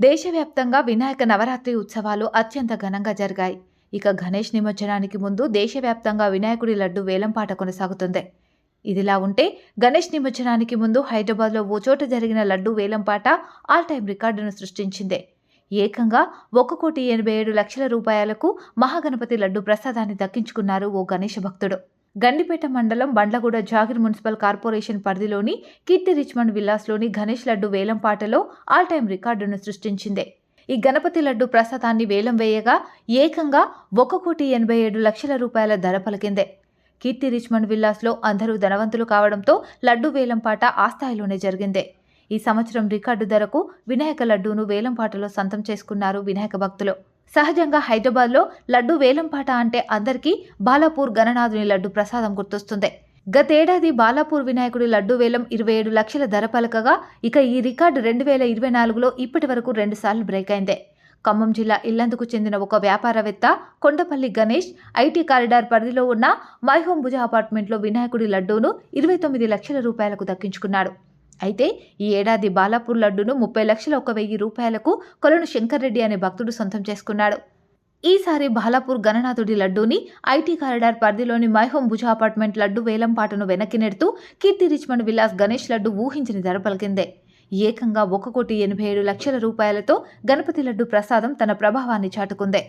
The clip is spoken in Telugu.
దేశవ్యాప్తంగా వినాయక నవరాత్రి ఉత్సవాలు అత్యంత ఘనంగా జరిగాయి. ఇక గణేష్ నిమజ్జనానికి ముందు దేశవ్యాప్తంగా వినాయకుడి లడ్డు వేలంపాట కొనసాగుతుంది. ఇదిలా ఉంటే గణేష్ నిమజ్జనానికి ముందు హైదరాబాద్లో ఓ చోట జరిగిన లడ్డు వేలంపాట ఆల్ టైం రికార్డును సృష్టించింది. ఏకంగా ఒక కోటి ఎనభై ఏడు లక్షల రూపాయలకు మహాగణపతి లడ్డు ప్రసాదాన్ని దక్కించుకున్నారు ఓ గణేష భక్తుడు. గండిపేట మండలం బండ్లగూడ జాగిర్ మున్సిపల్ కార్పొరేషన్ పరిధిలోని కీర్తి రిచ్మండ్ విల్లాస్లోని గణేష్ లడ్డు వేలంపాటలో ఆల్ టైం రికార్డును సృష్టించింది. ఈ గణపతి లడ్డు ప్రసాదాన్ని వేలం వేయగా ఏకంగా ఒక కోటి ఎనభై ఏడు లక్షల రూపాయల ధర పలికిందే. కీర్తి రిచ్మండ్ విల్లాస్లో అందరూ ధనవంతులు కావడంతో లడ్డు వేలంపాట ఆ స్థాయిలోనే జరిగిందే. ఈ సంవత్సరం రికార్డు ధరకు వినాయక లడ్డూను వేలంపాటలో సొంతం చేసుకున్నారు వినాయక భక్తులు. సహజంగా హైదరాబాద్లో లడ్డు వేలంపాట అంటే అందరికీ బాలాపూర్ గణనాథుని లడ్డు ప్రసాదం గుర్తొస్తుంది. గతేడాది బాలాపూర్ వినాయకుడి లడ్డు వేలం ఇరవై ఏడు లక్షల ధర పలకగా ఇక ఈ రికార్డు రెండు వేల ఇరవై నాలుగులో ఇప్పటి వరకు రెండుసార్లు బ్రేక్ అయింది. ఖమ్మం జిల్లా ఇల్లందుకు చెందిన ఒక వ్యాపారవేత్త కొండపల్లి గణేష్ ఐటీ కారిడార్ పరిధిలో ఉన్న మైహోం భుజ అపార్ట్మెంట్లో వినాయకుడి లడ్డూను ఇరవై తొమ్మిది లక్షల రూపాయలకు దక్కించుకున్నాడు. అయితే ఈ ఏడాది బాలాపూర్ లడ్డును ముప్పై లక్షల ఒక వెయ్యి రూపాయలకు కొలను శంకర్రెడ్డి అనే భక్తుడు సొంతం చేసుకున్నాడు. ఈసారి బాలాపూర్ గణనాథుడి లడ్డూని ఐటీ కారిడార్ పరిధిలోని My Home Bhuja apartment laddu వేలంపాటను వెనక్కి నెడుతూ కీర్తి రిచ్మండ్ విలాస్ గణేష్ లడ్డు ఊహించని ధర పలికిందే. ఏకంగా ఒక కోటి ఎనభై ఏడు లక్షల రూపాయలతో గణపతి లడ్డు ప్రసాదం తన ప్రభావాన్ని చాటుకుందే.